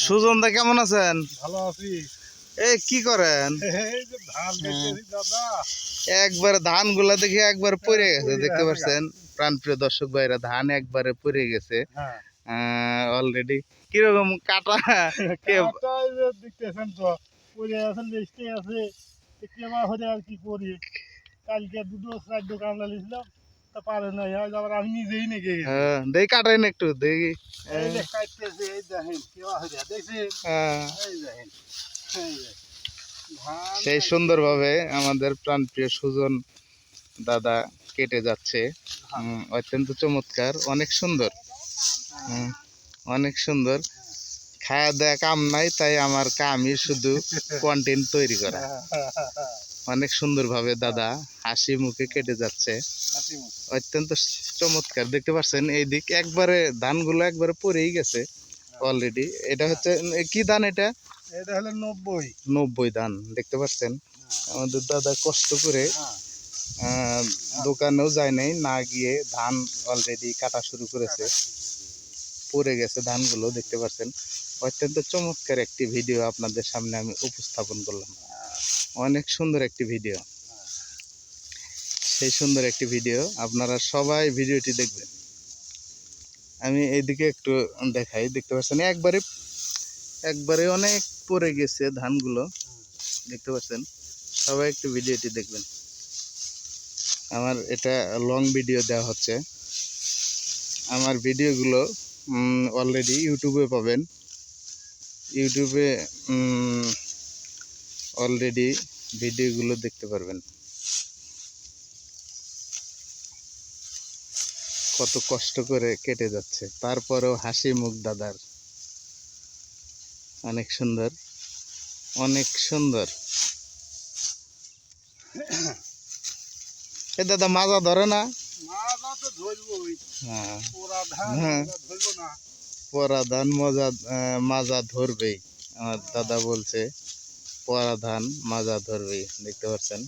সুজন দা কেমন আছেন? ভালো আছি। এ কি করেন? এই ধান একবারে ধানগুলা দেখে একবার পড়ে গেছে দেখতে পাচ্ছেন? প্রাণপ্রিয় দর্শক ভাইরা ধান একবারে পড়ে গেছে। হ্যাঁ। অলরেডি কীরকম কাটা? এই দেখতেছেন তো পরে আছে লিস্টে আছে। আর কি করি? কালকে দুটো চারটো কামলা লিখলাম তা পারে না আবার আমি নিজেই নেগে হ্যাঁ, দেখি কাটাই না একটু দেখি এই যে কাটতেছে এই দেখেন দেখছেন? হ্যাঁ, এই দেখেন সেই সুন্দরভাবে আমাদের প্রাণপ্রিয় সুজন দাদা কেটে যাচ্ছে। অত্যন্ত চমৎকার অনেক সুন্দর। অনেক সুন্দর। খাওয়া দেওয়া কাম নাই তাই আমার কামই শুধু কন্টেন্ট তৈরি করা। অনেক সুন্দরভাবে দাদা হাসি মুখে কেটে যাচ্ছে। অত্যন্ত চমৎকার। দেখতে পাচ্ছেন এই দিক একবারে ধানগুলো একবারে পরেই গেছে অলরেডি এটা হচ্ছে কি ধান এটা? এটা হলো নব্বই। নব্বই ধান দেখতে পাচ্ছেন? আমাদের দাদা কষ্ট করে হ্যাঁ। দোকানেও যায় নাই না গিয়ে ধান অলরেডি কাটা শুরু করেছে। পড়ে গেছে ধানগুলো দেখতে পাচ্ছেন? অত্যন্ত চমৎকার একটি ভিডিও আপনাদের সামনে আমি উপস্থাপন করলাম। অনেক সুন্দর একটি ভিডিও সেই সুন্দর একটি ভিডিও। আপনারা সবাই ভিডিওটি দেখবেন। আমি এইদিকে একটু দেখাই, দেখতে পাচ্ছেন? একবারে একবারে অনেক পড়ে গেছে ধানগুলো। দেখতে পাচ্ছেন? সবাই একটু ভিডিওটি দেখবেন। আমার এটা লং ভিডিও দেওয়া হচ্ছে। আমার ভিডিওগুলো অলরেডি ইউটিউবে পাবেন। ইউটিউবে অলরেডি ভিডিওগুলো দেখতে পারবেন। কত কষ্ট করে কেটে যাচ্ছে। তারপরেও হাসি মুখ দাদার। অনেক সুন্দর। অনেক সুন্দর। এ দাদা মাজা ধরে না? হ্যাঁ। হ্যাঁ। পুরা ধরবো না। পরা ধান মজা মাজা ধরবেই। আমার দাদা বলছে পরা ধান মাজা ধরবেই। দেখতে পাচ্ছেন?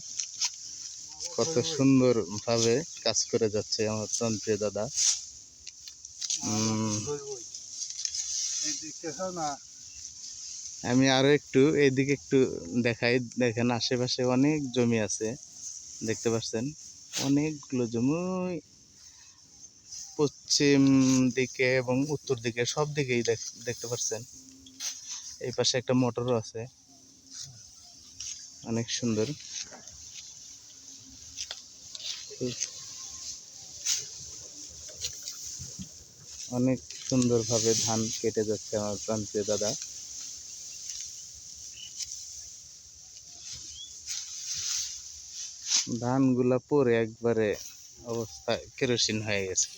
কত সুন্দর ভাবে কাজ করে যাচ্ছে আমার তন্ত্রী দাদা। আমি আরও একটু এইদিকে একটু দেখাই। দেখেন, আশেপাশে অনেক জমি আছে, দেখতে পাচ্ছেন? অনেকগুলো জমি। পশ্চিম দিকে এবং উত্তর দিকে সব দিকেই দেখ- দেখতে পাচ্ছেন? এই পাশে একটা মোটরও আছে। অনেক সুন্দর। অনেক সুন্দরভাবে ধান কেটে যাচ্ছে আমার প্রান্তীয় দাদা। ধানগুলা পরে একবারে অবস্থা কেরোসিন হয়ে গেছে।